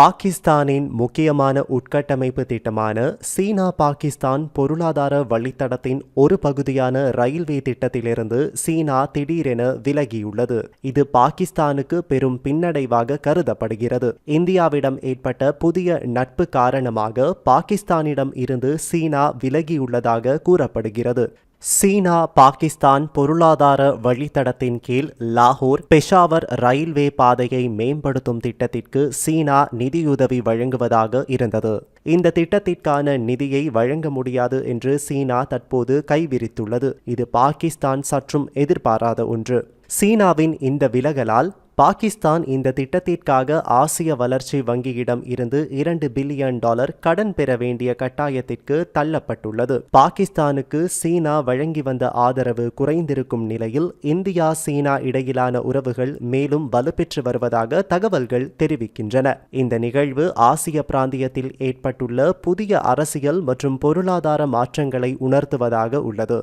பாகிஸ்தானின் முக்கியமான உட்கட்டமைப்பு திட்டமான சீனா பாகிஸ்தான் பொருளாதார வழித்தடத்தின் ஒரு பகுதியான ரயில்வே திட்டத்திலிருந்து சீனா திடீரென விலகியுள்ளது. இது பாகிஸ்தானுக்கு பெரும் பின்னடைவாக கருதப்படுகிறது. இந்தியாவிடம் ஏற்பட்ட புதிய நட்பு காரணமாக பாகிஸ்தானிடம் இருந்து சீனா விலகியுள்ளதாக கூறப்படுகிறது. சீனா பாகிஸ்தான் பொருளாதார வழித்தடத்தின் கீழ் லாகூர் பெஷாவர் ரயில்வே பாதையை மேம்படுத்தும் திட்டத்திற்கு சீனா நிதியுதவி வழங்குவதாக இருந்தது. இந்த திட்டத்திற்கான நிதியை வழங்க முடியாது என்று சீனா தற்போது கைவிரித்துள்ளது. இது பாகிஸ்தான் சற்றும் எதிர்பாராத ஒன்று. சீனாவின் இந்த விலகலால் பாகிஸ்தான் இந்த திட்டத்திற்காக ஆசிய வளர்ச்சி வங்கியிடம் இருந்து இரண்டு பில்லியன் டாலர் கடன் பெற வேண்டிய கட்டாயத்திற்கு தள்ளப்பட்டுள்ளது. பாகிஸ்தானுக்கு சீனா வழங்கி வந்த ஆதரவு குறைந்திருக்கும் நிலையில் இந்தியா சீனா இடையிலான உறவுகள் மேலும் வலுப்பெற்று வருவதாக தகவல்கள் தெரிவிக்கின்றன. இந்த நிகழ்வு ஆசிய பிராந்தியத்தில் ஏற்பட்டுள்ள புதிய அரசியல் மற்றும் பொருளாதார மாற்றங்களை உணர்த்துவதாக உள்ளது.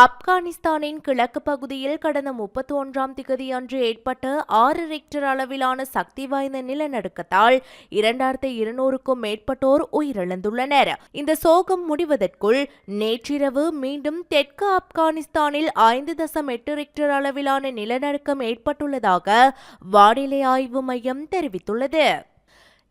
ஆப்கானிஸ்தானின் கிழக்கு பகுதியில் கடந்த முப்பத்தி ஒன்றாம் திகதியன்று ஏற்பட்ட ஆறு ரெக்டர் அளவிலான சக்தி வாய்ந்த நிலநடுக்கத்தால் இரண்டாயிரத்தி இருநூறுக்கும் மேற்பட்டோர் உயிரிழந்துள்ளனர். இந்த சோகம் முடிவதற்குள் நேற்றிரவு மீண்டும் தெற்கு ஆப்கானிஸ்தானில் ஐந்து தசம் எட்டு ரெக்டர் அளவிலான நிலநடுக்கம் ஏற்பட்டுள்ளதாக வானிலை ஆய்வு மையம் தெரிவித்துள்ளது.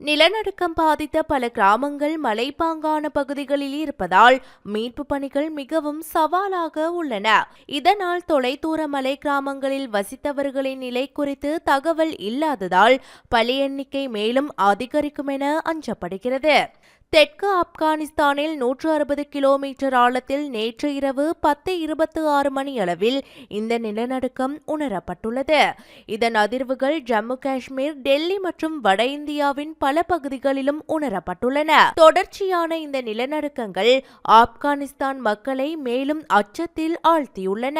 நிலநடுக்கம் பாதித்த பல கிராமங்கள் மலைப்பாங்கான பகுதிகளில் இருப்பதால் மீட்பு பணிகள் மிகவும் சவாலாக உள்ளன. இதனால் தொலைதூர மலை கிராமங்களில் வசித்தவர்களின் நிலை குறித்து தகவல் இல்லாததால் பலி எண்ணிக்கை மேலும் அதிகரிக்கும் என அஞ்சப்படுகிறது. தெற்கு ஆப்கானிஸ்தானில் நூற்று அறுபது கிலோமீட்டர் ஆழத்தில் நேற்று இரவு பத்து இருபத்தி ஆறு மணி அளவில் இந்த நிலநடுக்கம் உணரப்பட்டுள்ளது. இதன் அதிர்வுகள் ஜம்மு காஷ்மீர் டெல்லி மற்றும் வட இந்தியாவின் பல பகுதிகளிலும் உணரப்பட்டுள்ளன. தொடர்ச்சியான இந்த நிலநடுக்கங்கள் ஆப்கானிஸ்தான் மக்களை மேலும் அச்சத்தில் ஆழ்த்தியுள்ளன.